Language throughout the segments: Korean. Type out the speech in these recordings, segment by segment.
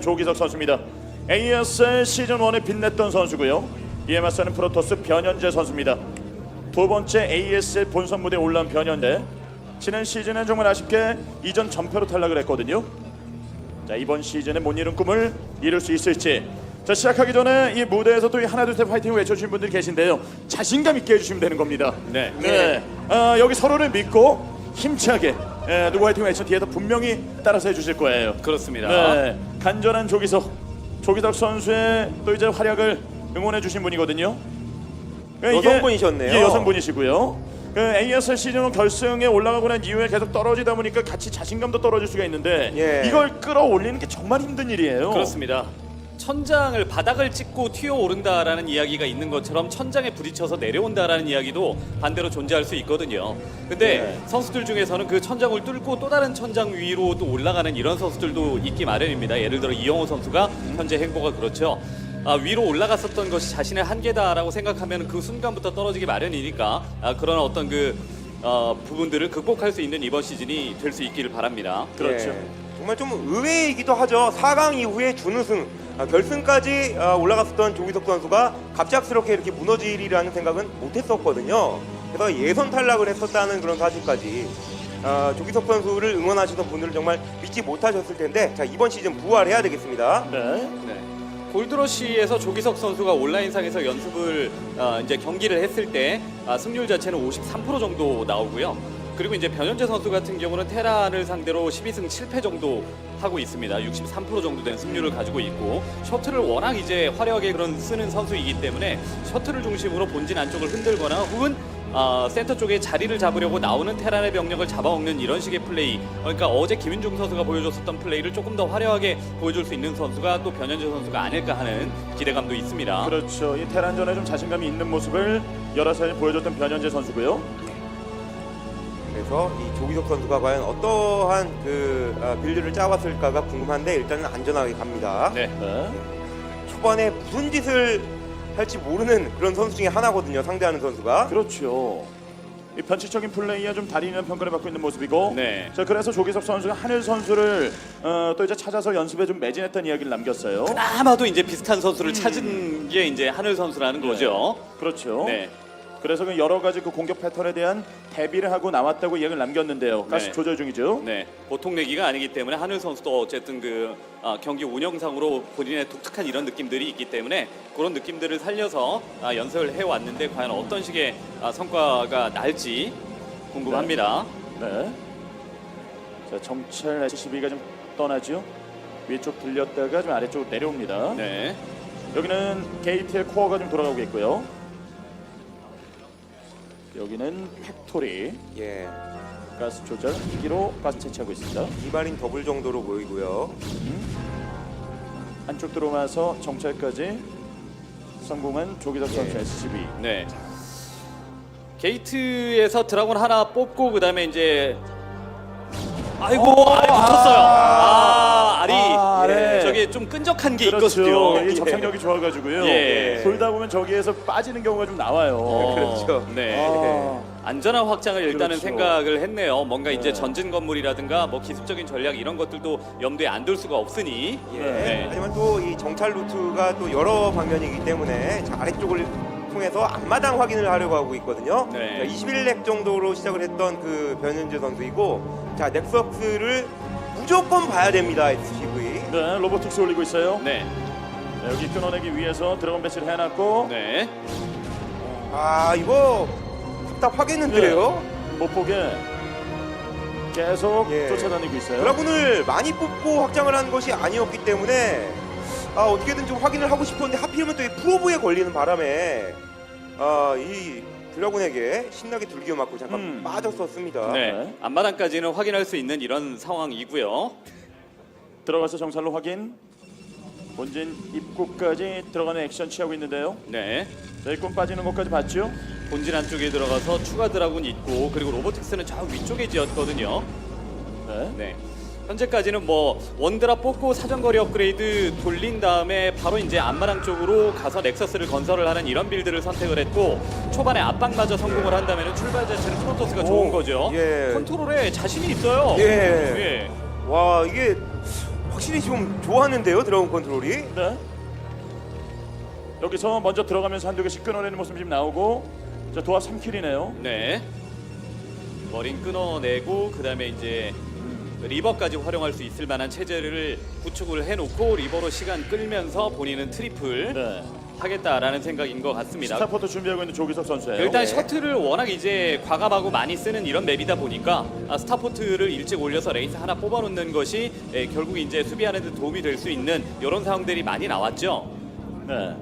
조기석 선수입니다. ASL 시즌 1에 빛냈던 선수고요. 이에 맞서는 프로토스 변현재 선수입니다. 두 번째 ASL 본선 무대에 올라온 변현재. 지난 시즌은 정말 아쉽게 이전 전패로 탈락을 했거든요. 자 이번 시즌에 못 이룬 꿈을 이룰 수 있을지. 자 시작하기 전에 이 무대에서 또 이 하나 둘 셋 파이팅 외쳐주신 분들이 계신데요. 자신감 있게 해주시면 되는 겁니다. 네. 네. 아, 여기 서로를 믿고 힘차게 예, 누구 화이팅 외쳐 뒤에서 분명히 따라서 해주실 거예요. 그렇습니다. 네, 간절한 조기석, 조기석 선수의 또 이제 활약을 응원해 주신 분이거든요. 예, 이게- 여성분이셨네요. 예, 여성분이시고요. 그 ASL 시즌 결승에 올라가고 난 이후에 계속 떨어지다 보니까 같이 자신감도 떨어질 수가 있는데 예. 이걸 끌어올리는 게 정말 힘든 일이에요. 그렇습니다. 천장을 바닥을 찍고 튀어 오른다라는 이야기가 있는 것처럼 천장에 부딪혀서 내려온다라는 이야기도 반대로 존재할 수 있거든요. 근데 네. 선수들 중에서는 그 천장을 뚫고 또 다른 천장 위로 또 올라가는 이런 선수들도 있기 마련입니다. 예를 들어 이영호 선수가 현재 행보가 그렇죠. 아, 위로 올라갔었던 것이 자신의 한계다라고 생각하면 그 순간부터 떨어지기 마련이니까 아, 그런 어떤 그 어, 부분들을 극복할 수 있는 이번 시즌이 될 수 있기를 바랍니다. 그렇죠. 예, 정말 좀 의외이기도 하죠. 4강 이후에 준우승, 아, 결승까지 아, 올라갔었던 조기석 선수가 갑작스럽게 이렇게 무너지리라는 생각은 못했었거든요. 그래서 예선 탈락을 했었다는 그런 사실까지 아, 조기석 선수를 응원하시던 분들은 정말 믿지 못하셨을 텐데 자 이번 시즌 부활해야 되겠습니다. 네. 네. 골드러시에서 조기석 선수가 온라인상에서 연습을 어, 이제 경기를 했을 때 아, 승률 자체는 53% 정도 나오고요. 그리고 이제 변현재 선수 같은 경우는 테란을 상대로 12승 7패 정도 하고 있습니다. 63% 정도 된 승률을 가지고 있고 셔틀을 워낙 이제 화려하게 그런 쓰는 선수이기 때문에 셔틀을 중심으로 본진 안쪽을 흔들거나 혹은 아, 센터 쪽에 자리를 잡으려고 나오는 테란의 병력을 잡아먹는 이런 식의 플레이. 그러니까 어제 김윤중 선수가 보여줬었던 플레이를 조금 더 화려하게 보여줄 수 있는 선수가 또 변현재 선수가 아닐까 하는 기대감도 있습니다. 그렇죠. 이 테란전에 좀 자신감이 있는 모습을 여러 차례 보여줬던 변현재 선수고요. 그래서 이 조기석 선수가 과연 어떠한 그 아, 빌드를 짜왔을까가 궁금한데 일단은 안전하게 갑니다. 네. 네. 초반에 무슨 짓을 할지 모르는 그런 선수 중에 하나거든요. 상대하는 선수가. 그렇죠. 이 변칙적인 플레이에 좀 다리 있는 평가를 받고 있는 모습이고. 네. 자 그래서 조기석 선수가 하늘 선수를 어, 또 이제 찾아서 연습에 좀 매진했던 이야기를 남겼어요. 아마도 이제 비슷한 선수를 찾은 게 이제 하늘 선수라는 거죠. 그렇죠. 네. 그래서 그 여러 가지 그 공격 패턴에 대한 대비를 하고 나왔다고 이야기를 남겼는데요. 가스 네. 조절 중이죠. 네, 보통 내기가 아니기 때문에 하늘 선수도 어쨌든 그 아, 경기 운영상으로 본인의 독특한 이런 느낌들이 있기 때문에 그런 느낌들을 살려서 아, 연습을 해왔는데 과연 어떤 식의 아, 성과가 날지 궁금합니다. 네. 자 정찰 SCB가 좀 떠나죠. 위쪽 들렸다가 좀 아래쪽으로 내려옵니다. 네, 여기는 게이트의 코어가 좀 돌아가고 있고요. 여기는 팩토리 예. 가스 조절 2기로 가스 채취하고 있습니다. 이발인 더블 정도로 보이고요. 안쪽 들어와서 정찰까지 성공한 조기석 선수 예. SCB. 네. 게이트에서 드라곤 하나 뽑고 그 다음에 이제 아이고 아래 붙었어요. 아, 알이 아, 아래. 저기 좀 끈적한 게 그렇죠. 있거든요. 이 접착력이 좋아가지고요. 예. 돌다 보면 저기에서 빠지는 경우가 좀 나와요. 어, 그렇죠. 네. 아, 안전한 확장을 일단은 그렇죠. 생각을 했네요. 뭔가 이제 네. 전진 건물이라든가 뭐 기습적인 전략 이런 것들도 염두에 안 둘 수가 없으니. 예. 네. 하지만 또 이 정찰 루트가 또 여러 방면이기 때문에 자, 아래쪽을 통해서 앞마당 확인을 하려고 하고 있거든요. 네. 자, 21렉 정도로 시작을 했던 그 변현재 선수이고 자 넥서스를 무조건 봐야 됩니다 SCV. 네, 로보틱스 올리고 있어요. 네. 자, 여기 끊어내기 위해서 드래곤 배치를 해놨고 네. 아 이거 답답하겠는데요. 못 보게 계속 예. 쫓아다니고 있어요. 드라군을 많이 뽑고 확장을 한 것이 아니었기 때문에 아, 어떻게든 좀 확인을 하고 싶었는데 하필이면 또이 프로브에 걸리는 바람에 아, 이 드라군에게 신나게 둘기어 맞고 잠깐 음. 빠졌었습니다. 네. 네. 앞마당까지는 확인할 수 있는 이런 상황이고요. 들어가서 정찰로 확인. 본진 입구까지 들어가는 액션 취하고 있는데요. 네. 자, 일꾼 빠지는 것까지 봤죠? 본진 안쪽에 들어가서 추가 드라군 있고 그리고 로보틱스는 저 위쪽에 지었거든요. 네. 네. 현재까지는 뭐 원드랍 뽑고 사정거리 업그레이드 돌린 다음에 바로 이제 안마랑 쪽으로 가서 넥서스를 건설을 하는 이런 빌드를 선택을 했고 초반에 압박마저 성공을 한다면 출발 자체는 프로토스가 좋은 오, 거죠. 예. 컨트롤에 자신이 있어요. 예. 예. 와 이게 확실히 좀 좋았는데요 드라군 컨트롤이. 네. 여기서 먼저 들어가면서 한두 개씩 끊어내는 모습이 지금 나오고 자 도합 3킬이네요. 네. 머린 끊어내고 그다음에 이제 리버까지 활용할 수 있을 만한 체제를 구축을 해놓고 리버로 시간 끌면서 본인은 트리플 네. 하겠다라는 생각인 것 같습니다. 스타포트 준비하고 있는 조기석 선수예요. 일단 네. 셔틀을 워낙 이제 과감하고 많이 쓰는 이런 맵이다 보니까 아, 스타포트를 일찍 올려서 레이스 하나 뽑아놓는 것이 예, 결국 이제 수비하는 데 도움이 될 수 있는 이런 상황들이 많이 나왔죠. 네.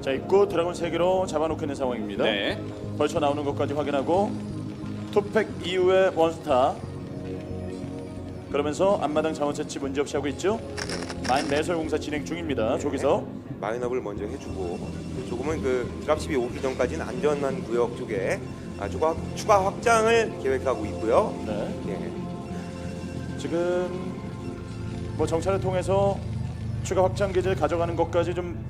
자 입구 드라곤 세 개로 잡아놓고 있는 상황입니다. 네. 벌쳐 나오는 것까지 확인하고 투팩 이후에 원스타. 그러면서 앞마당 자원 채취 문제 없이 하고 있죠. 마인 매설 공사 진행 중입니다. 조기석. 마인업을 먼저 해주고 조금은 그 드랍십이 오기 전까지는 안전한 구역 쪽에 아, 추가, 추가 확장을 계획하고 있고요. 네. 예. 지금 뭐 정찰을 통해서 추가 확장 기지를 가져가는 것까지 좀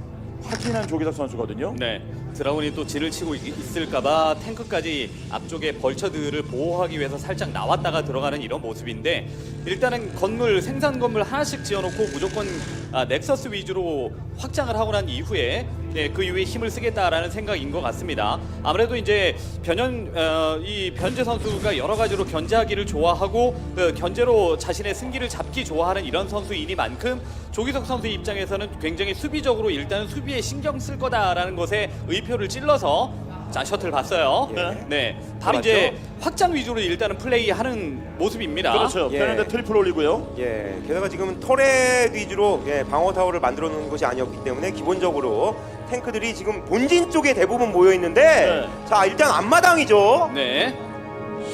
확인한 조기석 선수거든요. 네. 드라군이 또 질을 치고 있- 있을까봐 탱크까지 앞쪽에 벌처들을 보호하기 위해서 살짝 나왔다가 들어가는 이런 모습인데 일단은 건물 생산 건물 하나씩 지어놓고 무조건 아, 넥서스 위주로 확장을 하고 난 이후에 네, 그 이후에 힘을 쓰겠다라는 생각인 것 같습니다. 아무래도 이제 변현 어, 이 변재 선수가 여러 가지로 견제하기를 좋아하고 그 견제로 자신의 승기를 잡기 좋아하는 이런 선수이니만큼 조기석 선수 입장에서는 굉장히 수비적으로 일단은 수비에 신경 쓸 거다라는 것에 의표를 찔러서 자 셔틀 봤어요. 네. 네, 바로? 이제 확장 위주로 일단은 플레이하는 모습입니다. 그렇죠. 예. 그런데 트리플 올리고요. 예, 게다가 지금은 터렛 위주로 예, 방어 타워를 만들어 놓은 것이 아니었기 때문에 기본적으로 탱크들이 지금 본진 쪽에 대부분 모여 있는데 네. 자 일단 앞마당이죠. 네,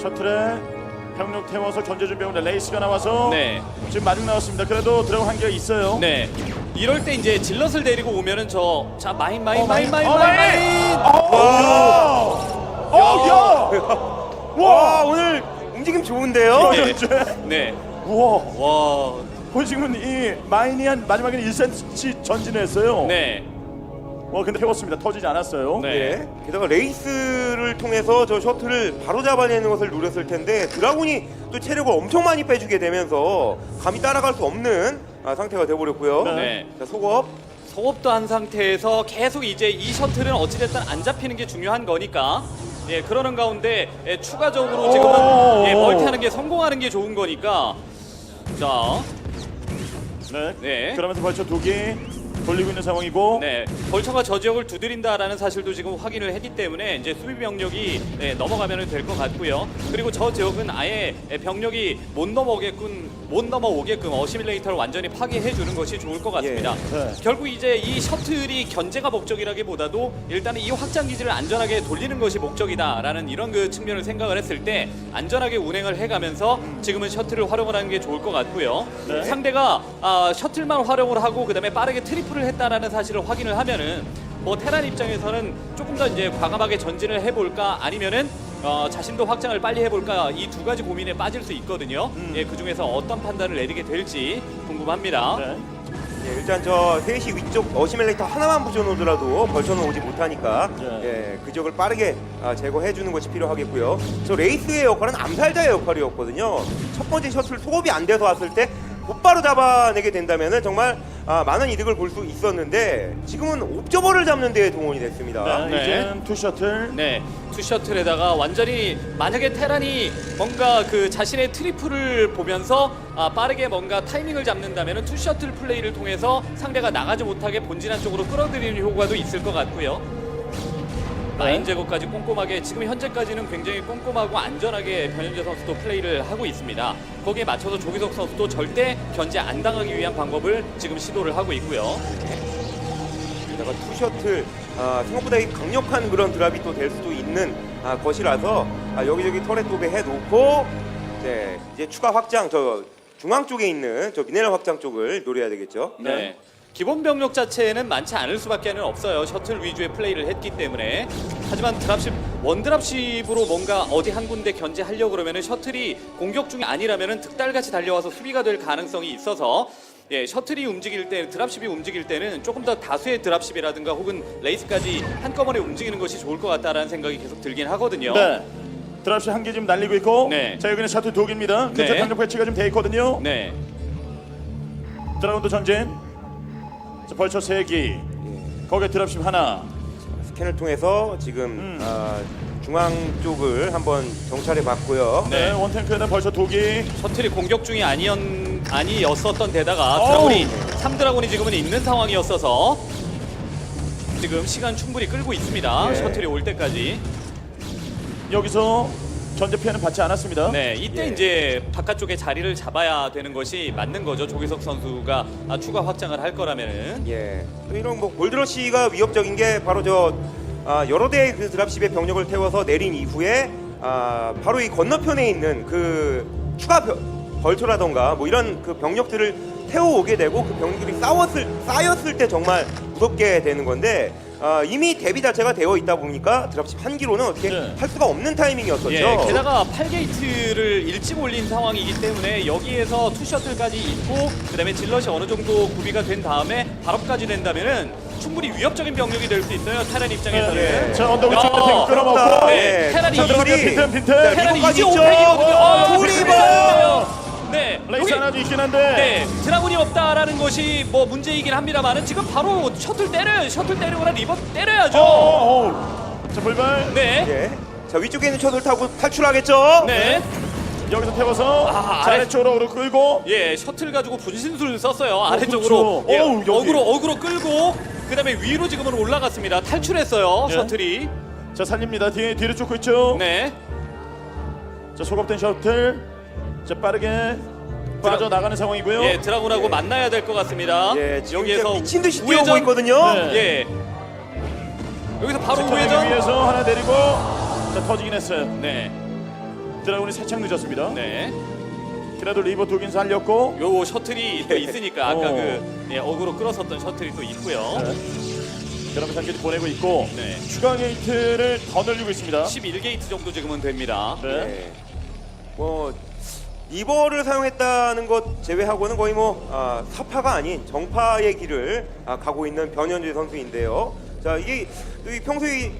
셔틀에 병력 태워서 견제 준비하고 있는 레이스가 나와서 네. 지금 마중 나왔습니다. 그래도 드라곤 한 개가 있어요. 네. 이럴 때 이제 질럿을 데리고 오면은 저 자 마인 마인 어, 마인 마인 어, 마인 마인! 마인 어, 야! 와 오늘 움직임 좋은데요. 네. 이제 네. 우와. 와. 그 지금은 이 마인이 한 마지막에는 1cm 전진했어요. 네. 와 근데 태웠습니다. 터지지 않았어요. 네. 예. 게다가 레이스를 통해서 저 셔틀을 바로 잡아내는 것을 노렸을 텐데 드라군이 또 체력을 엄청 많이 빼주게 되면서 감히 따라갈 수 없는 아, 상태가 돼버렸고요. 네. 자 속업. 소업도 한 상태에서 계속 이제 이 셔틀은 어찌됐든 안 잡히는 게 중요한 거니까 예 그러는 가운데 예, 추가적으로 오. 지금은 예, 멀티하는 게 성공하는 게 좋은 거니까 자 네. 네. 그러면서 벌써 두 개 돌리고 있는 상황이고. 네, 벌처가 저 지역을 두드린다라는 사실도 지금 확인을 했기 때문에 이제 수비 병력이 네, 넘어가면 될 것 같고요. 그리고 저 지역은 아예 병력이 못 넘어오게끔 못 넘어오게끔 어시밀레이터를 완전히 파괴해 주는 것이 좋을 것 같습니다. 예, 네. 결국 이제 이 셔틀이 견제가 목적이라기보다도 일단은 이 확장 기지를 안전하게 돌리는 것이 목적이다라는 이런 그 측면을 생각을 했을 때 안전하게 운행을 해가면서 지금은 셔틀을 활용을 하는 게 좋을 것 같고요. 네. 상대가 아, 셔틀만 활용을 하고 그다음에 빠르게 트리플 을 했다라는 사실을 확인을 하면은 뭐 테란 입장에서는 조금 더 이제 과감하게 전진을 해볼까 아니면은 어, 자신도 확장을 빨리 해볼까 이 두 가지 고민에 빠질 수 있거든요. 예, 그 중에서 어떤 판단을 내리게 될지 궁금합니다. 네. 예, 일단 저 3시 위쪽 어시밀레이터 하나만 붙여놓더라도 벌쳐는 오지 못하니까 네. 예, 그 지역을 빠르게 아, 제거해주는 것이 필요하겠고요. 저 레이스의 역할은 암살자의 역할이었거든요. 첫 번째 셔틀 소급이 안 돼서 왔을 때 곧바로 잡아내게 된다면 정말 아, 많은 이득을 볼 수 있었는데 지금은 옵저버를 잡는 데 동원이 됐습니다. 네. 네. 이제는 투 셔틀. 네, 투셔틀에다가 완전히 만약에 테란이 뭔가 그 자신의 트리플을 보면서 아, 빠르게 뭔가 타이밍을 잡는다면 투셔틀 플레이를 통해서 상대가 나가지 못하게 본진한 쪽으로 끌어들이는 효과도 있을 것 같고요. 라인 제거까지 꼼꼼하게 지금 현재까지는 굉장히 꼼꼼하고 안전하게 변현재 선수도 플레이를 하고 있습니다. 거기에 맞춰서 조기석 선수도 절대 견제 안 당하기 위한 방법을 지금 시도를 하고 있고요. 게다가 투셔틀 아, 생각보다 이 강력한 그런 드랍이 또 될 수도 있는 아, 것이라서 아, 여기저기 터렛 도배 해놓고 이제, 이제 추가 확장 저 중앙 쪽에 있는 저 미네랄 확장 쪽을 노려야 되겠죠. 네. 기본 병력 자체는 많지 않을 수밖에 없어요. 셔틀 위주의 플레이를 했기 때문에. 하지만 드랍십 원드랍십으로 뭔가 어디 한 군데 견제하려고 그러면은 셔틀이 공격 중이 아니라면은 득달같이 달려와서 수비가 될 가능성이 있어서 예, 셔틀이 움직일 때, 드랍십이 움직일 때는 조금 더 다수의 드랍십이라든가 혹은 레이스까지 한꺼번에 움직이는 것이 좋을 것 같다라는 생각이 계속 들긴 하거든요. 네. 드랍시 한 개 지금 날리고 있고. 네. 자 여기는 셔틀 두 개입니다. 근처 네. 강력 배치가 좀돼 있거든요. 네. 드라군도 전진. 자, 벌처 세 기. 거기에 드랍십 하나. 스캔을 통해서 지금 음. 아, 중앙 쪽을 한번 정찰해 봤고요. 네, 네. 원탱크에는 벌써 두 기. 셔틀이 공격 중이 아니었, 아니었었던 데다가 어우. 드라군이 3드라군이 지금은 있는 상황이었어서 지금 시간 충분히 끌고 있습니다. 예. 셔틀이 올 때까지. 여기서 피해는 받지 않았습니다. 네, 이때 예. 이제 바깥쪽에 자리를 잡아야 되는 것이 맞는 거죠. 조기석 선수가 아, 추가 확장을 할 거라면은. 예. 또 이런 뭐 골드러시가 위협적인 게 바로 저 아, 여러 대의 그 드랍십의 병력을 태워서 내린 이후에 아, 바로 이 건너편에 있는 그 추가 벼- 벌초라던가 뭐 이런 그 병력들을 태워오게 되고 그 병력들이 싸웠을 쌓였을 때 정말 무섭게 되는 건데 아, 이미 대비 자체가 되어 있다 보니까 드랍십 한 기로는 어떻게 네. 할 수가 없는 타이밍이었었죠. 예, 게다가 8게이트를 일찍 올린 상황이기 때문에 여기에서 투셔틀까지 있고 그다음에 질럿이 어느 정도 구비가 된 다음에 발업까지 된다면은 충분히 위협적인 병력이 될 수 있어요. 테란 입장에서는. 네. 자, 언덕 위쪽에 야. 탱크 끌어먹고. 네, 테란이 자, 이들이- 빈틈, 빈틈. 자, 테란이 이제. 오펜이거든요. 어, 투리버! 네, 레이스 여기 하나 있긴 한데. 네, 드라군이 없다라는 것이 뭐 문제이긴 합니다만은 지금 바로 셔틀 때려요. 셔틀 때리거나 리버 때려야죠. 어, 어, 어. 자, 불발. 네. 예. 자 위쪽에 있는 셔틀 타고 탈출하겠죠. 네. 여기서 태워서 아, 자, 아래- 아래쪽으로 끌고. 예, 셔틀 가지고 분신술을 썼어요. 아래쪽으로 그렇죠. 예, 어우, 여기. 어그로 어그로 끌고 그다음에 위로 지금은 올라갔습니다. 탈출했어요. 예. 셔틀이. 자, 살립니다. 뒤에 뒤를 쫓고 있죠. 네. 자, 소급된 셔틀. 자, 빠르게 빠져 나가는 상황이고요. 예, 드라군하고 예. 만나야 될 것 같습니다. 예, 지금 여기에서 미친 듯이 뛰어오고 있거든요. 네. 예. 여기서 바로 자, 우회전. 위에서 하나 내리고 자, 터지긴 했어요. 네. 드라군이 살짝 늦었습니다. 네. 그래도 리버 두긴 살렸고. 요 셔틀이 또 있으니까 아까 어. 그 예, 어그로 끌어섰던 셔틀이 또 있고요. 네. 그러면 상계지 보내고 있고 네. 추가 게이트를 더 늘리고 있습니다. 11게이트 정도 지금은 됩니다. 네. 네. 뭐 리버를 사용했다는 것 제외하고는 거의 뭐 아, 사파가 아닌 정파의 길을 아, 가고 있는 변현재 선수인데요. 자 이게 이 평소에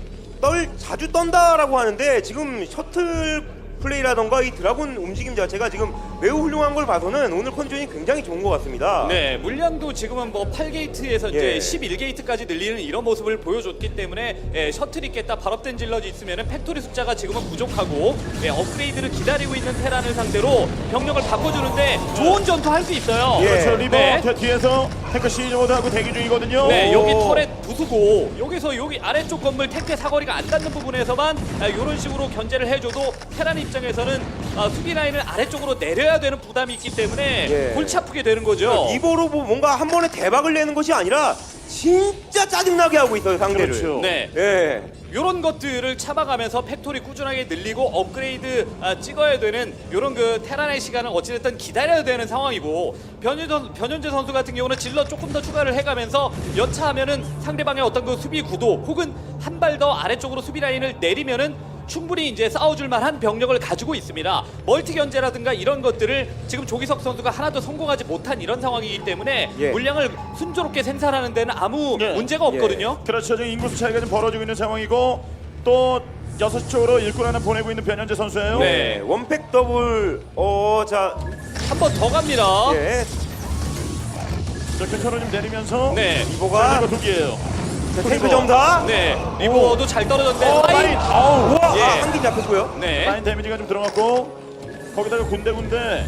떨 자주 떤다라고 하는데 지금 셔틀 플레이라던가 이 드라군 움직임 자체가 지금 매우 훌륭한 걸 봐서는 오늘 컨디션이 굉장히 좋은 것 같습니다. 네, 물량도 지금은 뭐 8게이트에서 예. 이제 11게이트까지 늘리는 이런 모습을 보여줬기 때문에 예, 셔틀이 깼다 발업된 질럿이 있으면은 팩토리 숫자가 지금은 부족하고 예, 업그레이드를 기다리고 있는 테란을 상대로 병력을 바꿔주는데 좋은 전투 할 수 있어요. 예. 그렇죠. 리버 네. 뒤- 뒤에서 탱크 시즈 모드 하고 대기 중이거든요. 네, 오. 여기 터렛 부수고 여기서 여기 아래쪽 건물 탱크 사거리가 안 닿는 부분에서만 아, 이런 식으로 견제를 해줘도 테란 입장에서는 아, 수비 라인을 아래쪽으로 내려야 되는 부담이 있기 때문에 예. 골치 아프게 되는 거죠. 리버로 뭐 뭔가 한 번에 대박을 내는 것이 아니라 진짜 짜증나게 하고 있어요 상대를. 그렇죠. 네. 예. 이런 것들을 참아가면서 팩토리 꾸준하게 늘리고 업그레이드 아, 찍어야 되는 이런 그 테란의 시간을 어찌됐든 기다려야 되는 상황이고 변현재, 변현재 선수 같은 경우는 질러 조금 더 추가를 해가면서 연차하면은 상대방의 어떤 그 수비 구도 혹은 한 발 더 아래쪽으로 수비 라인을 내리면은 충분히 이제 싸워줄 만한 병력을 가지고 있습니다. 멀티 견제라든가 이런 것들을 지금 조기석 선수가 하나도 성공하지 못한 이런 상황이기 때문에 예. 물량을 순조롭게 생산하는 데는 아무 네. 문제가 없거든요. 그렇죠. 지금 인구수 차이가 좀 벌어지고 있는 상황이고 또 여섯 시 쪽으로 일꾼 하나 보내고 있는 변현재 선수예요. 네. 네. 원팩 더블 어 자 한 번 더 갑니다. 예. 자, 근처로 좀 내리면서 네. 자, 리버 두 개예요. 자, 탱크 점사. 네, 리버도 잘 떨어졌는데 어, 하이. 라인. 아우. 우와, 예. 아, 한긴 잡혔고요. 네, 라인 데미지가 좀 들어갔고 거기다가 군데군데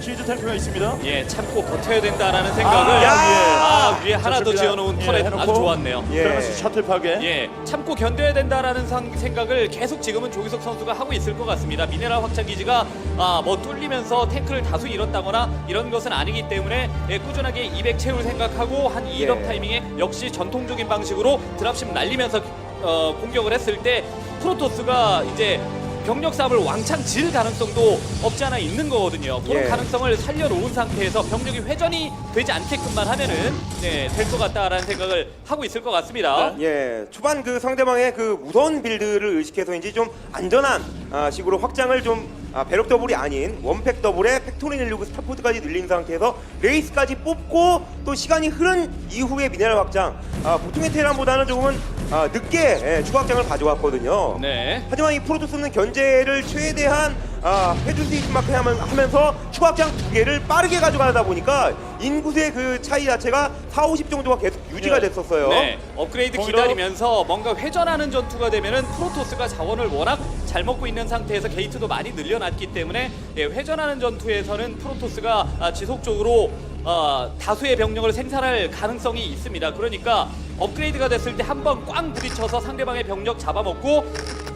시즈 탱크가 있습니다. 예, 참고 버텨야 된다라는 생각을 아, 야! 아, 위에 하나 더 좋습니다. 지어놓은 예, 터렛 해놓고. 아주 좋았네요. 예. 그러면서 셔틀 파괴. 예, 참고 견뎌야 된다라는 상- 생각을 계속 지금은 조기석 선수가 하고 있을 것 같습니다. 미네랄 확장 기지가 아, 뭐 뚫리면서 탱크를 다수 잃었다거나 이런 것은 아니기 때문에 예, 꾸준하게 200 채울 생각하고 한 2업 예. 타이밍에 역시 전통적인 방식으로 드랍십 날리면서 어, 공격을 했을 때 프로토스가 이제 병력 싸움을 왕창 질 가능성도 없지 않아 있는 거거든요. 그런 예. 가능성을 살려놓은 상태에서 병력이 회전이 되지 않게끔만 하면은 네, 될 것 같다라는 생각을 하고 있을 것 같습니다. 예, 초반 그 상대방의 그 무서운 빌드를 의식해서인지 좀 안전한 아, 식으로 확장을 좀 아, 배럭 더블이 아닌 원팩 더블에 팩토리 늘리고 스타포트까지 늘린 상태에서 레이스까지 뽑고 또 시간이 흐른 이후에 미네랄 확장 아, 보통의 테란보다는 조금은 아, 늦게 예, 추가 확장을 가져왔거든요. 네. 하지만 이 프로토스는 견제를 최대한 아, 해줄 수 있을 만큼 하면- 하면서 추가 확장 두 개를 빠르게 가져가다 보니까 인구수의 그 차이 자체가 4, 50 정도가 계속 유지가 네. 됐었어요. 네, 업그레이드 거기로- 기다리면서 뭔가 회전하는 전투가 되면은 프로토스가 자원을 워낙 잘 먹고 있는 상태에서 게이트도 많이 늘려놨기 때문에 예, 회전하는 전투에서는 프로토스가 아, 지속적으로 아, 다수의 병력을 생산할 가능성이 있습니다. 그러니까 업그레이드가 됐을 때 한 번 꽝 부딪혀서 상대방의 병력 잡아먹고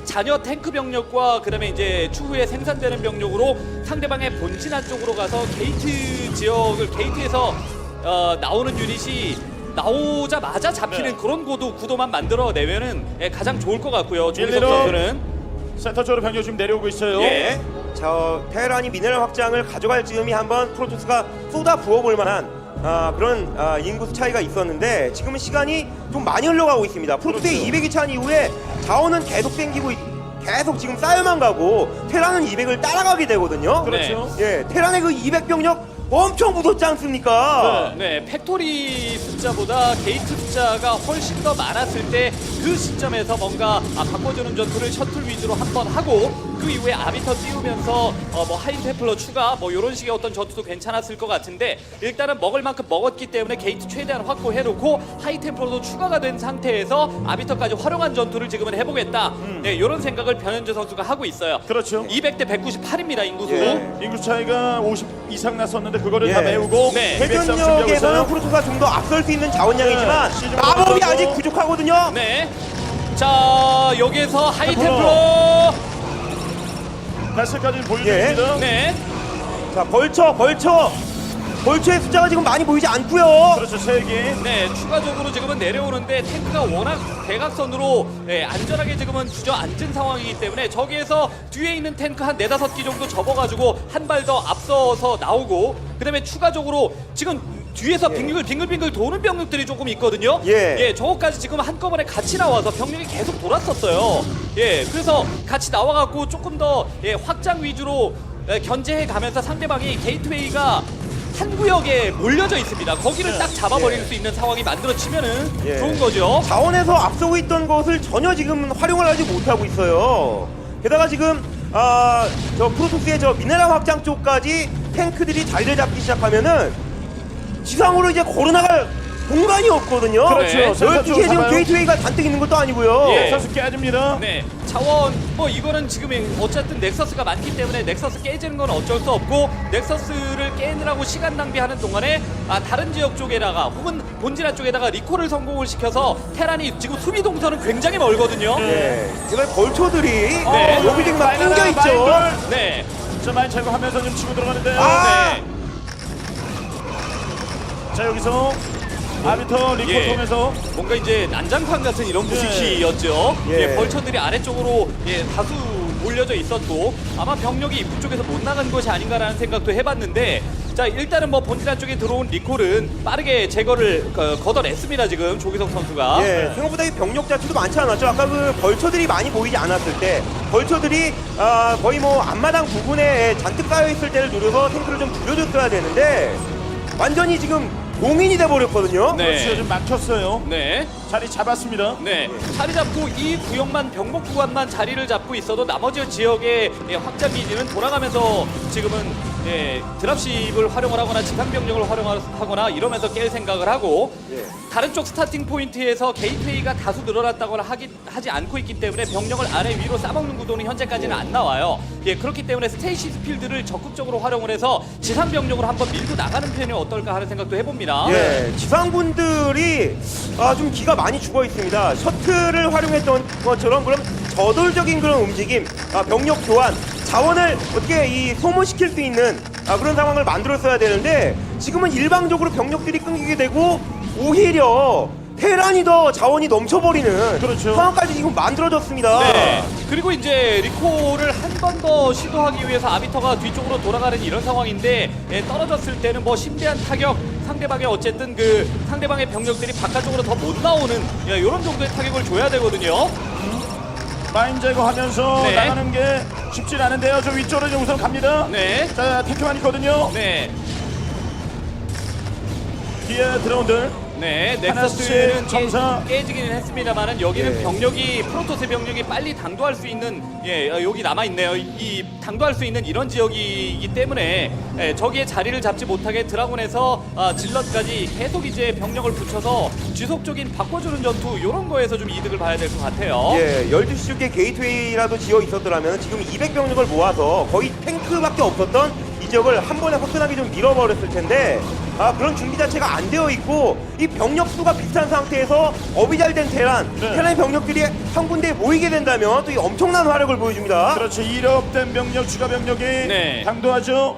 잔여 탱크 병력과 그다음에 이제 추후에 생산되는 병력으로 상대방의 본진 안쪽으로 가서 게이트 지역을 게이트에서 어, 나오는 유닛이 나오자마자 잡히는 네. 그런 구도, 구도만 만들어 내면은 예, 가장 좋을 것 같고요. 조기석 일리로. 선수는 센터 쪽으로 병력 지금 내려오고 있어요. 예. 저 테란이 미네랄 확장을 가져갈 즈음이 한번 프로토스가 쏟아 부어볼 만한 아, 그런 아, 인구수 차이가 있었는데 지금은 시간이 좀 많이 흘러가고 있습니다. 프로토스의 그렇죠. 200이 찬 이후에 자원은 계속 땡기고 있- 계속 지금 쌓여만 가고 테란은 200을 따라가게 되거든요. 그렇죠. 예, 테란의 그 200병력 엄청 무섭지 않습니까? 네, 팩토리 숫자보다 게이트 숫자가 훨씬 더 많았을 때 그 시점에서 뭔가 아, 바꿔주는 전투를 셔틀 위주로 한 번 하고 그 이후에 아비터 띄우면서 어, 뭐 하이테플러 추가 뭐 이런 식의 어떤 전투도 괜찮았을 것 같은데 일단은 먹을 만큼 먹었기 때문에 게이트 최대한 확보해놓고 하이 템플러도 추가가 된 상태에서 아비터까지 활용한 전투를 지금은 해보겠다. 네, 이런 생각을 변현재 선수가 하고 있어요. 음. 그렇죠. 200대 198입니다 인구수. 예. 인구 차이가 50 이상 났었는데 그거를 예. 다 메우고 네. 200 싸움 준비하고 회전력에서는 있어요. 프로토스가 좀 더 앞설 수 있는 자원량이지만 네, 시즌 마법이 먼저 아직. 부족하거든요. 네. 자 여기서 아, 하이 템플러. 패스까지 보여줍니다. 네. 자, 벌쳐, 벌쳐. 벌쳐의 숫자가 지금 많이 보이지 않고요. 그렇죠. 세 개. 네, 추가적으로 지금은 내려오는데 탱크가 워낙 대각선으로 예, 안전하게 지금은 주저앉은 상황이기 때문에 저기에서 뒤에 있는 탱크 한 네다섯 기 정도 접어가지고 한 발 더 앞서서 나오고 그다음에 추가적으로 지금 뒤에서 빙글 빙글빙글 도는 병력들이 조금 있거든요. 예. 저거까지 지금 한꺼번에 같이 나와서 병력이 계속 돌았었어요. 예, 그래서 같이 나와갖고 조금 더 예, 확장 위주로 예, 견제해 가면서 상대방이 게이트웨이가 한 구역에 몰려져 있습니다. 거기를 딱 잡아버릴 예. 수 있는 상황이 만들어지면은 예. 좋은 거죠. 자원에서 앞서고 있던 것을 전혀 지금 활용을 하지 못하고 있어요. 게다가 지금 아, 저 프로토스의 저 미네랄 확장 쪽까지 탱크들이 자리를 잡기 시작하면은 지상으로 이제 걸어나갈 공간이 없거든요. 그렇죠. 네. 센터 12개에 쪽으로 지금 잡아요. 게이트웨이가 잔뜩 있는 것도 아니고요. 예. 선수 깨집니다. 네, 자원 뭐 이거는 지금 어쨌든 넥서스가 많기 때문에 넥서스 깨지는 건 어쩔 수 없고 넥서스를 깨느라고 시간 낭비하는 동안에 아, 다른 지역 쪽에다가 혹은 본진화 쪽에다가 리콜을 성공을 시켜서 테란이 지금 수비 동선은 굉장히 멀거든요. 예. 제발 벌초들이 네. 여기 지금 막 마이너나, 낑겨 있죠. 네, 자, 많이 제거하면서 좀 치고 들어가는데요. 아! 네. 자, 여기서 아비터 리콜 예. 통해서 뭔가 이제 난장판 같은 이런 네. 분위기였죠. 예. 예, 벌처들이 아래쪽으로 예, 다수 몰려져 있었고 아마 병력이 입구 쪽에서 못 나간 것이 아닌가라는 생각도 해봤는데 자 일단은 뭐 본진한 쪽에 들어온 리콜은 빠르게 제거를 어, 걷어냈습니다 지금 조기석 선수가. 예, 생각보다 이 병력 자체도 많지 않았죠. 아까 그 벌처들이 많이 보이지 않았을 때 벌처들이 아, 거의 뭐 앞마당 부분에 잔뜩 쌓여 있을 때를 노려서 탱크를 좀 줄여줬어야 되는데 완전히 지금 봉인이 돼 버렸거든요. 네. 그렇죠. 좀 막혔어요. 네. 자리 잡았습니다. 네, 자리 잡고 이 구역만 병목 구간만 자리를 잡고 있어도 나머지 지역의 예, 확장 기지는 돌아가면서 지금은 예, 드랍십을 활용을 하거나 지상 병력을 활용하거나 이러면서 깰 생각을 하고 예. 다른 쪽 스타팅 포인트에서 게이트웨이가 다수 늘어났다거나 하기, 하지 않고 있기 때문에 병력을 아래 위로 싸먹는 구도는 현재까지는 안 나와요. 예, 그렇기 때문에 스테이시 스 필드를 적극적으로 활용을 해서 지상 병력으로 한번 밀고 나가는 편이 어떨까 하는 생각도 해봅니다. 예, 지상군들이 아, 좀 기가 많이 죽어 있습니다. 셔틀을 활용했던 것처럼 그럼 저돌적인 그런 움직임, 아, 병력 교환, 자원을 어떻게 이 소모시킬 수 있는 아, 그런 상황을 만들었어야 되는데 지금은 일방적으로 병력들이 끊기게 되고 오히려 테란이 더 자원이 넘쳐버리는 그렇죠. 상황까지 지금 만들어졌습니다. 네. 그리고 이제 리콜을 한 번 더 시도하기 위해서 아비터가 뒤쪽으로 돌아가는 이런 상황인데 예, 떨어졌을 때는 뭐 심대한 타격 상대방의 어쨌든 그 상대방의 병력들이 바깥쪽으로 더 못 나오는 예, 이런 정도의 타격을 줘야 되거든요. 마인 제거하면서 네. 나가는 게 쉽진 않은데요. 저 위쪽으로 이제 우선 갑니다. 네. 자, 탱크만 있거든요. 네. 뒤에 드라운들. 네, 넥서스는 점사. 깨, 깨지기는 했습니다만은 여기는 예. 병력이 프로토스 병력이 빨리 당도할 수 있는 예 어, 여기 남아 있네요. 이 당도할 수 있는 이런 지역이기 때문에 예, 저기에 자리를 잡지 못하게 드라곤에서 아, 질럿까지 계속 이제 병력을 붙여서 지속적인 바꿔주는 전투 이런 거에서 좀 이득을 봐야 될 것 같아요. 예, 12시 쪽에 게이트웨이라도 지어 있었더라면 지금 200병력을 모아서 거의 탱크밖에 없었던 이 지역을 한 번에 화끈하게 좀 밀어버렸을 텐데 아, 그런 준비 자체가 안 되어 있고 이 병력 수가 비슷한 상태에서 업이 잘 된 테란, 네. 테란의 병력들이 한 군데에 모이게 된다면 또 이 엄청난 화력을 보여줍니다. 그렇죠. 이력된 병력 추가 병력이 네. 당도하죠.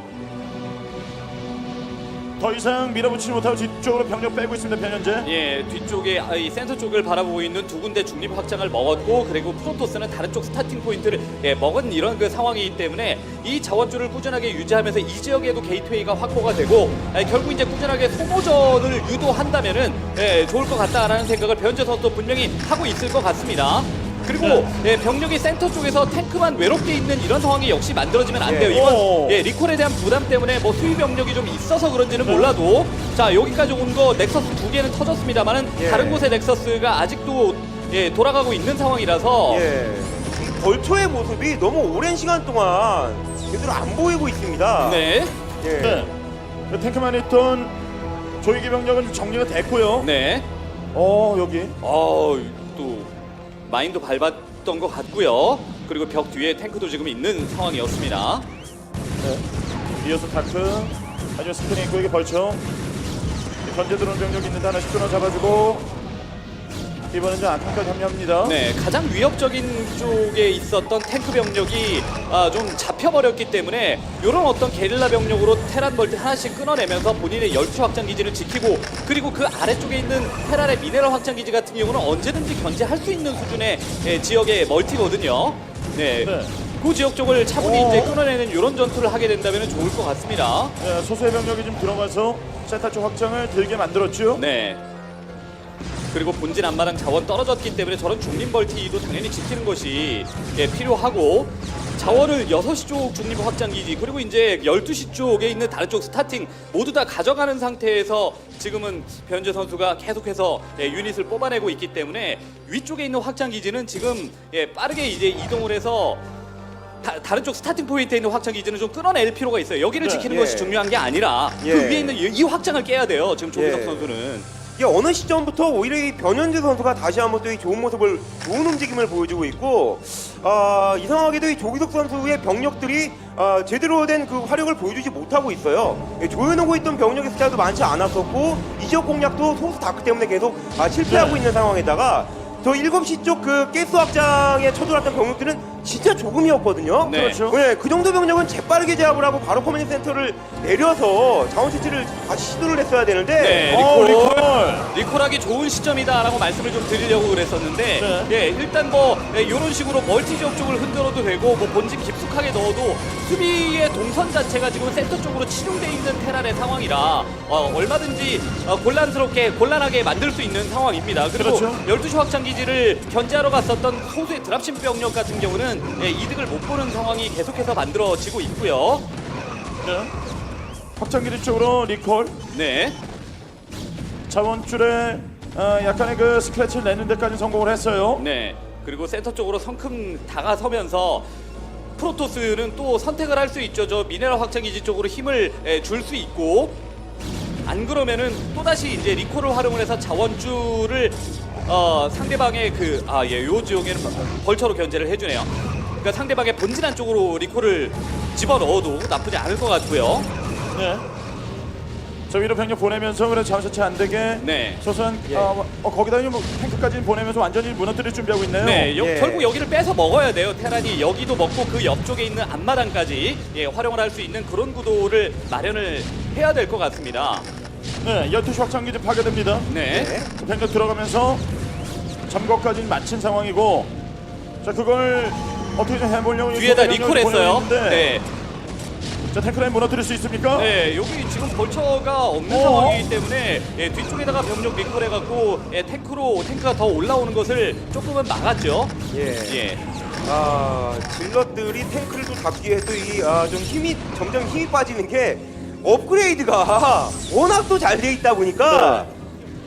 더 이상 밀어붙이지 못하고 뒤쪽으로 병력 빼고 있습니다. 변현재. 예, 뒤쪽에 아, 이 센터 쪽을 바라보고 있는 두 군데 중립 확장을 먹었고 그리고 프로토스는 다른 쪽 스타팅 포인트를 예, 먹은 이런 그 상황이기 때문에 이 자원줄을 꾸준하게 유지하면서 이 지역에도 게이트웨이가 확보가 되고 예, 결국 이제 꾸준하게 소모전을 유도한다면은 예, 좋을 것 같다라는 생각을 변재 선수도 분명히 하고 있을 것 같습니다. 그리고 네. 예, 병력이 센터 쪽에서 탱크만 외롭게 있는 이런 상황이 역시 만들어지면 안 돼요. 예. 이건 오. 예, 리콜에 대한 부담 때문에 뭐 수비 병력이 좀 있어서 그런지는 몰라도 자 여기까지 온 거 넥서스 두 개는 터졌습니다만은 예. 다른 곳의 넥서스가 아직도 예, 돌아가고 있는 상황이라서 예. 이 벌초의 모습이 너무 오랜 시간 동안 제대로 안 보이고 있습니다. 네, 예. 네. 그 탱크만 있던 조이기 병력은 좀 정리가 됐고요. 네, 어 여기. 어또 마인도 밟았던 것 같고요. 그리고 벽 뒤에 탱크도 지금 있는 상황이었습니다. 네. 이어서 다크. 아니면 스크린 있고 이게 벌쳐. 견제 들어온 병력이 있는데 하나씩 끊어 잡아주고 이번엔 좀 안타까지 합류합니다. 네, 가장 위협적인 쪽에 있었던 탱크 병력이 아, 좀 잡혀버렸기 때문에 이런 어떤 게릴라 병력으로 테란 멀티 하나씩 끊어내면서 본인의 열투 확장 기지를 지키고 그리고 그 아래쪽에 있는 테란의 미네랄 확장 기지 같은 경우는 언제든지 견제할 수 있는 수준의 예, 지역의 멀티거든요. 네. 네. 그 지역 쪽을 차분히 어. 이제 끊어내는 이런 전투를 하게 된다면 좋을 것 같습니다. 네, 소수의 병력이 좀 들어가서 센터 쪽 확장을 들게 만들었죠. 네. 그리고 본진 앞마당 자원 떨어졌기 때문에 저런 중립 멀티도 당연히 지키는 것이 예, 필요하고 자원을 6시 쪽 중립 확장 기지 그리고 이제 12시 쪽에 있는 다른 쪽 스타팅 모두 다 가져가는 상태에서 지금은 변재 선수가 계속해서 예, 유닛을 뽑아내고 있기 때문에 위쪽에 있는 확장 기지는 지금 예, 빠르게 이제 이동을 해서 다, 른쪽 스타팅 포인트에 있는 확장 기지는 좀 끊어낼 필요가 있어요. 여기를 네. 지키는 예. 것이 중요한 게 아니라 예. 그 위에 있는 이, 이 확장을 깨야 돼요. 지금 조기석 예. 선수는. 이게 어느 시점부터 오히려 이 변현재 선수가 다시 한번 또 이 좋은 모습을 좋은 움직임을 보여주고 있고 아, 이상하게도 이 조기석 선수의 병력들이 아, 제대로 된 그 화력을 보여주지 못하고 있어요. 예, 조여놓고 있던 병력의 숫자도 많지 않았었고 이 지역 공략도 소수 다크 때문에 계속 아, 실패하고 네. 있는 상황에다가 저 7시 쪽그 가스 확장에 쳐들어왔던 병력들은 진짜 조금이었거든요. 네. 그렇죠. 네, 그 정도 병력은 재빠르게 제압을 하고 바로 커맨드 센터를 내려서 자원 채취를 다시 시도를 했어야 되는데 네, 어, 리콜. 리콜. 리콜하기 좋은 시점이다라고 말씀을 좀 드리려고 그랬었는데 네. 예, 일단 뭐 이런 식으로 멀티 지역 쪽을 흔들어도 되고 뭐 본진 깊숙하게 넣어도 수비의 동선 자체가 지금 센터 쪽으로 치중돼 있는 테란의 상황이라 어, 얼마든지 어, 곤란스럽게 곤란하게 만들 수 있는 상황입니다. 그리고 그렇죠. 12시 확장 기지를 견제하러 갔었던 소수의 드랍심 병력 같은 경우는 예, 이득을 못 보는 상황이 계속해서 만들어지고 있고요. 네. 확장기지 쪽으로 리콜. 네. 자원줄에 어, 약간의 그 스크래치를 내는 데까지 성공을 했어요. 네. 그리고 센터 쪽으로 성큼 다가서면서 프로토스는 또 선택을 할 수 있죠. 저 미네랄 확장 기지 쪽으로 힘을 줄 수 있고 안 그러면은 또 다시 이제 리콜을 활용을 해서 자원줄을 어, 상대방의 그 아 예 요 지역에는 벌처로 견제를 해주네요. 그러니까 상대방의 본진 안쪽으로 리콜을 집어 넣어도 나쁘지 않을 것 같고요. 네. 저 위로 병력 보내면서 그래 잠시치 안 되게 네. 소소한 예. 어, 어, 거기다 뭐 탱크까지 보내면서 완전히 무너뜨릴 준비하고 있네요. 네, 여- 예. 결국 여기를 뺏어 먹어야 돼요. 테란이 여기도 먹고 그 옆쪽에 있는 앞마당까지 예, 활용을 할 수 있는 그런 구도를 마련을 해야 될 것 같습니다. 네, 12시 확장기지 파괴됩니다. 네. 네. 병력 들어가면서 점거까지 마친 상황이고 자 그걸 어떻게 좀 해보려고 뒤에다 리콜 했어요. 보내고 있는데 네. 자 탱크라인 무너뜨릴 수 있습니까? 네, 여기 지금 벌처가 없는 어? 상황이기 때문에 예, 뒤쪽에다가 병력 리콜해갖고 예, 탱크로 탱크가 더 올라오는 것을 조금은 막았죠. 예. 예. 아, 질럿들이 탱크를 또 잡기에 또 이 아, 좀 힘이 점점 힘이 빠지는 게 업그레이드가 워낙 또 잘 돼 있다 보니까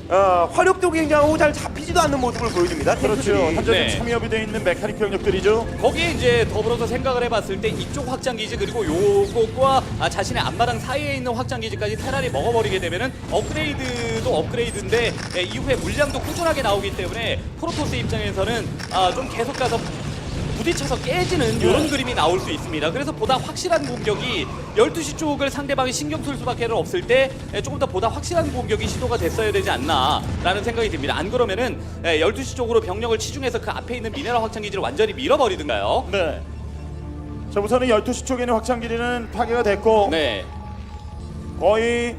어, 화력도 굉장하고 잘 잡히지도 않는 모습을 보여줍니다. 그렇죠. 탱크들이. 현재 네. 참여비 돼 있는 메카닉 병력들이죠. 거기에 이제 더불어서 생각을 해봤을 때 이쪽 확장 기지 그리고 요것과 아, 자신의 앞마당 사이에 있는 확장 기지까지 테란이 먹어버리게 되면은 업그레이드도 업그레이드인데 예, 이후에 물량도 꾸준하게 나오기 때문에 프로토스 입장에서는 아, 좀 계속 가서 부딪혀서 깨지는 이런 네. 그림이 나올 수 있습니다. 그래서 보다 확실한 공격이 12시 쪽을 상대방이 신경 쓸 수밖에 없을 때 예, 조금 더 보다 확실한 공격이 시도가 됐어야 되지 않나라는 생각이 듭니다. 안 그러면은 예, 12시 쪽으로 병력을 치중해서 그 앞에 있는 미네랄 확장 기지를 완전히 밀어버리든가요. 네. 자 우선은 12시 쪽에 있는 확장 기지는 파괴가 됐고 네. 거의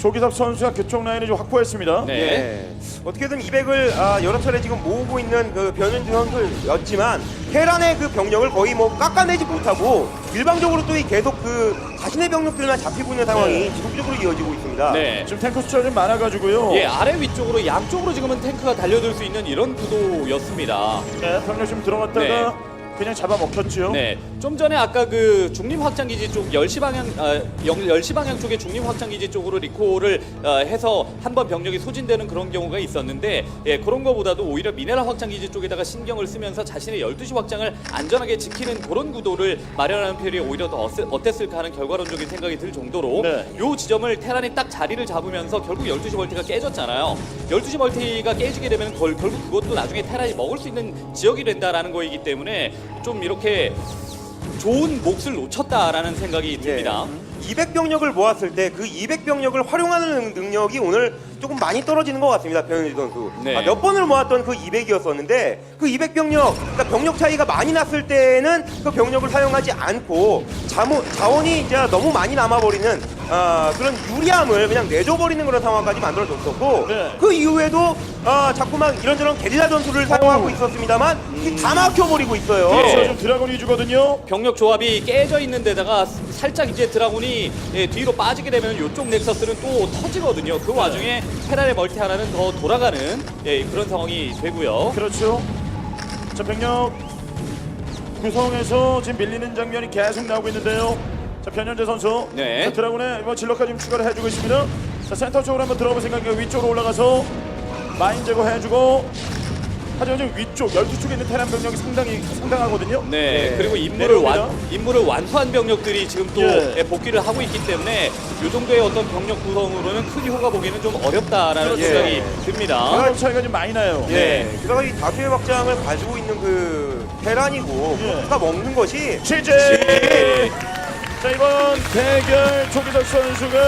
조기석 선수가 그쪽 라인을 좀 확보했습니다. 네. 예. 어떻게든 200을 아, 여러 차례 지금 모으고 있는 그 변현주 선수였지만 테란의 그 병력을 거의 뭐 깎아내지 못하고 일방적으로 또 이 계속 그 자신의 병력들만 잡히고 있는 상황이 네. 지속적으로 이어지고 있습니다. 네. 지금 탱크 숫자가 좀 많아가지고요. 예, 아래 위쪽으로 양쪽으로 지금은 탱크가 달려들 수 있는 이런 구도였습니다. 네, 병력 좀 들어갔다가 그냥 잡아먹혔죠. 네. 좀 전에 아까 그 중립 확장 기지 쪽 10시 방향 아, 10시 방향 쪽에 중립 확장 기지 쪽으로 리콜을 어, 해서 한 번 병력이 소진되는 그런 경우가 있었는데 예, 그런 거보다도 오히려 미네랄 확장 기지 쪽에다가 신경을 쓰면서 자신의 12시 확장을 안전하게 지키는 그런 구도를 마련하는 편이 오히려 더 어스- 어땠을까 하는 결과론적인 생각이 들 정도로 네. 요 지점을 테란이 딱 자리를 잡으면서 결국 12시 멀티가 깨졌잖아요. 12시 멀티가 깨지게 되면 결, 결국 그것도 나중에 테란이 먹을 수 있는 지역이 된다라는 거이기 때문에 좀 이렇게 좋은 몫을 놓쳤다라는 생각이 듭니다. 200병력을 모았을 때 그 200병력을 활용하는 능력이 오늘 조금 많이 떨어지는 것 같습니다. 변현주 선수. 네. 아, 몇 번을 모았던 그 200이었었는데 그 200 병력, 그러니까 병력 차이가 많이 났을 때는 그 병력을 사용하지 않고 자모, 자원이 이제 너무 많이 남아버리는 아, 그런 유리함을 그냥 내줘버리는 그런 상황까지 만들어줬었고 네. 그 이후에도 아, 자꾸만 이런저런 게릴라 전술을 사용하고 있었습니다만 이게 다 막혀버리고 있어요. 그렇죠. 예. 좀 드라곤 위주거든요. 병력 조합이 깨져 있는 데다가 살짝 이제 드라군이 예, 뒤로 빠지게 되면 이쪽 넥서스는 또 터지거든요. 그 와중에 테란의 멀티 하나는 더 돌아가는 예, 그런 상황이 되고요. 그렇죠. 자 병력 구성에서 지금 밀리는 장면이 계속 나오고 있는데요. 자 변현재 선수. 네. 자, 드라곤의 뭐 진로까지 좀 추가를 해주고 있습니다. 자 센터 쪽으로 한번 들어볼 생각이고 위쪽으로 올라가서 마인 제거해주고. 하지만 지금 위쪽 12쪽에 있는 테란 병력이 상당히 상당하거든요. 네, 네. 그리고 임무를 내려옵니다. 완 임무를 완수한 병력들이 지금 또 예. 예, 복귀를 하고 있기 때문에 이 정도의 어떤 병력 구성으로는 큰 효과 보기는 좀 어렵다라는 그렇죠. 생각이 예. 듭니다. 가격 차이가 좀 많이 나요. 예. 네. 게다가 이 다수의 확장을 가지고 있는 그 테란이고 예. 먹는 것이 취재. 자 이번 대결 조기석 선수가